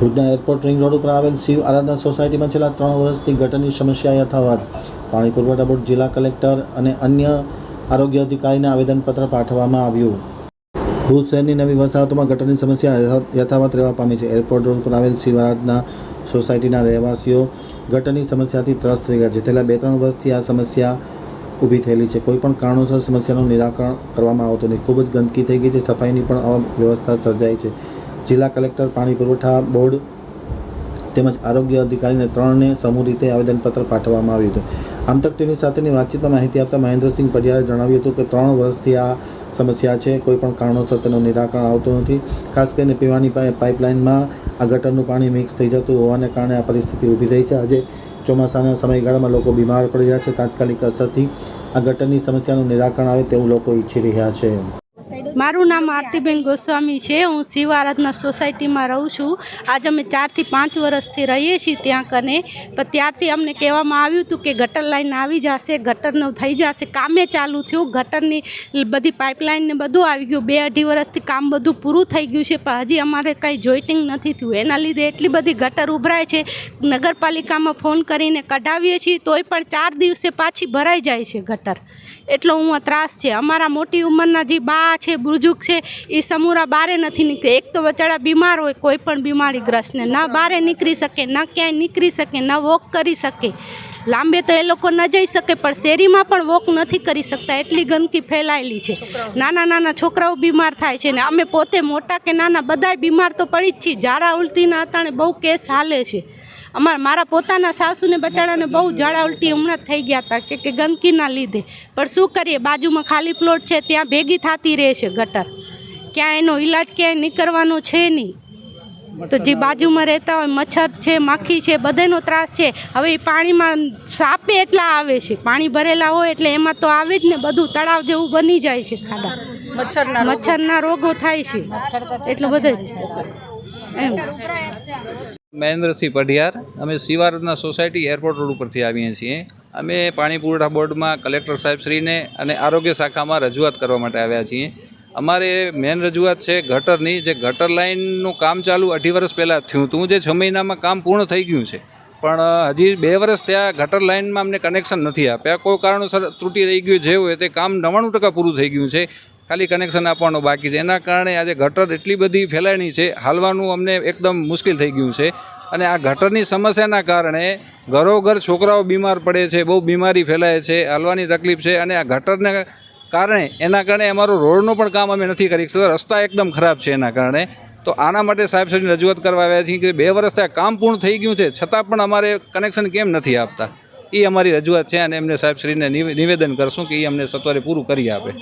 ભુજના airport ring road ઉપર આવેલ શિવ આરાધના સોસાયટીમાં છેલ્લા ત્રણ વર્ષથી ગટરની સમસ્યા યથાવત. પાણી પુરવઠા બોર્ડ જિલ્લા કલેક્ટર અને અન્ય આરોગ્ય અધિકારીને આવેદનપત્ર પાઠવવામાં આવ્યું. ભુજ શહેરની નવી વસાહતોમાં ગટરની સમસ્યા યથાવત રહેવા પામી છે. એરપોર્ટ રોડ પર આવેલ શિવ આરાધના સોસાયટીના રહેવાસીઓ ગટરની સમસ્યાથી ત્રસ્ત થઈ ગયા છે. છેલ્લા બે ત્રણ વર્ષથી આ સમસ્યા ઊભી થયેલી છે. કોઈપણ કારણોસર સમસ્યાનું નિરાકરણ કરવામાં આવતું નહીં ખૂબ જ ગંદકી થઈ ગઈ છે. સફાઈની પણ અવ્યવસ્થા સર્જાઈ છે. જિલ્લા કલેક્ટર, પાણી પુરવઠા બોર્ડ તેમજ આરોગ્ય અધિકારીને ત્રણને સમૂહ રીતે આવેદનપત્ર પાઠવવામાં આવ્યું હતું. આમતક ટીવી સાથેની વાતચીતમાં માહિતી આપતા મહેન્દ્રસિંહ પડિયારે જણાવ્યું હતું કે ત્રણ વર્ષથી આ સમસ્યા છે, કોઈ પણ કારણોસર તેનું નિરાકરણ આવતું નથી. ખાસ કરીને પીવાની પાઇપ પાઇપલાઇનમાં આ ગટરનું પાણી મિક્સ થઈ જતું હોવાને કારણે આ પરિસ્થિતિ ઊભી થઈ છે. આજે ચોમાસાના સમયગાળામાં લોકો બીમાર પડી રહ્યા છે. તાત્કાલિક અસરથી આ ગટરની સમસ્યાનું નિરાકરણ આવે તેવું લોકો ઈચ્છી રહ્યા છે. મારું નામ આરતીબેન ગોસ્વામી છે. હું શિવ આરાધના સોસાયટીમાં રહું છું. આજ અમે ચારથી પાંચ વર્ષથી રહીએ છીએ ત્યાં કને. પણ ત્યારથી અમને કહેવામાં આવ્યું હતું કે ગટર લાઈન આવી જશે ગટરનો થઈ જશે. કામે ચાલુ થયું. ગટરની બધી પાઇપલાઇન ને બધું આવી ગયું. બે અઢી વર્ષથી કામ બધું પૂરું થઈ ગયું છે. પણ હજી અમારે કંઈ જોઈટિંગ નથી થયું. એના લીધે એટલી બધી ગટર ઉભરાય છે. નગરપાલિકામાં ફોન કરીને કઢાવીએ છીએ. તોય પણ ચાર દિવસે પાછી ભરાઈ જાય છે ગટર. એટલો હું ત્રાસ છે. અમારા મોટી ઉંમરના જે બા છે બુજુર્ગ છે એ સમૂરા બારે નથી નીકળે. એક તો બચાડા બીમાર હોય કોઈ પણ બીમારીગ્રસ્તને. ન બારે નીકળી શકે ન ક્યાંય નીકળી શકે ન વોક કરી શકે. લાંબે તો એ લોકો ન જઈ શકે પણ શેરીમાં પણ વોક નથી કરી શકતા. એટલી ગંદકી ફેલાયેલી છે. નાના નાના છોકરાઓ બીમાર થાય છે ને અમે પોતે મોટા કે નાના બધાય બીમાર તો પડી જ છીએ. ઝાડા ઉલટીના અટાણે બહુ કેસ હાલે છે. અમારા મારા પોતાના સાસુને બચાડાને બહુ ઝાડા ઉલટી હમણાં થઈ ગયા હતા કે કે ગંદકીના લીધે. પણ શું કરીએ? બાજુમાં ખાલી પ્લોટ છે ત્યાં ભેગી થતી રહે છે ગટર. ક્યાં એનો ઈલાજ ક્યાંય નીકળવાનો છે નહીં. તો જે બાજુમાં રહેતા હોય મચ્છર છે માખી છે બધાનો ત્રાસ છે. હવે એ પાણીમાં સાપે એટલા આવે છે. પાણી ભરેલા હોય એટલે એમાં તો આવે જ ને બધું તળાવ જેવું બની જાય છે ખાડા. મચ્છરના રોગો. મચ્છરના રોગો થાય છે. એટલું બધું જ. એમ. મહેન્દ્રસિંહ પઢિયાર. અમે શિવારદના સોસાયટી એરપોર્ટ રોડ ઉપરથી આવીએ છીએ. અમે પાણી પુરવઠા બોર્ડમાં કલેક્ટર સાહેબશ્રીને અને આરોગ્ય શાખામાં રજૂઆત કરવા માટે આવ્યા છીએ. અમારે મેન રજૂઆત છે ગટરની. જે ગટર લાઇનનું કામ ચાલુ અઢી વર્ષ પહેલાં થયું હતું. જે છ મહિનામાં કામ પૂર્ણ થઈ ગયું છે. પણ હજી બે વર્ષ ત્યાં ગટર લાઇનમાં અમને કનેક્શન નથી આપ્યા. કોઈ કારણોસર ત્રુટિ રહી ગયું જે હોય તે કામ નવ્વાણું ટકા પૂરું થઈ ગયું છે. ખાલી કનેક્શન આપવાનું બાકી છે. એના કારણે આજે ગટર એટલી બધી ફેલાયણી છે, હાલવાનું અમને એકદમ મુશ્કેલ થઈ ગયું છે. અને આ ગટરની સમસ્યાના કારણે ઘરોઘર છોકરાઓ બીમાર પડે છે, બહુ બીમારી ફેલાય છે, હાલવાની તકલીફ છે અને આ ગટરને કારણે એના કારણે અમારું રોડનું પણ કામ અમે નથી કરી શકતા. રસ્તા એકદમ ખરાબ છે એના કારણે. તો આના માટે સાહેબશ્રીની રજૂઆત કરવા આવ્યા છીએ કે બે વર્ષ ત્યાં કામ પૂર્ણ થઈ ગયું છે, છતાં પણ અમારે કનેક્શન કેમ નથી આપતા? એ અમારી રજૂઆત છે અને એમને સાહેબશ્રીને નિવેદન કરશું કે એ અમને સત્વરે પૂરું કરી આપે.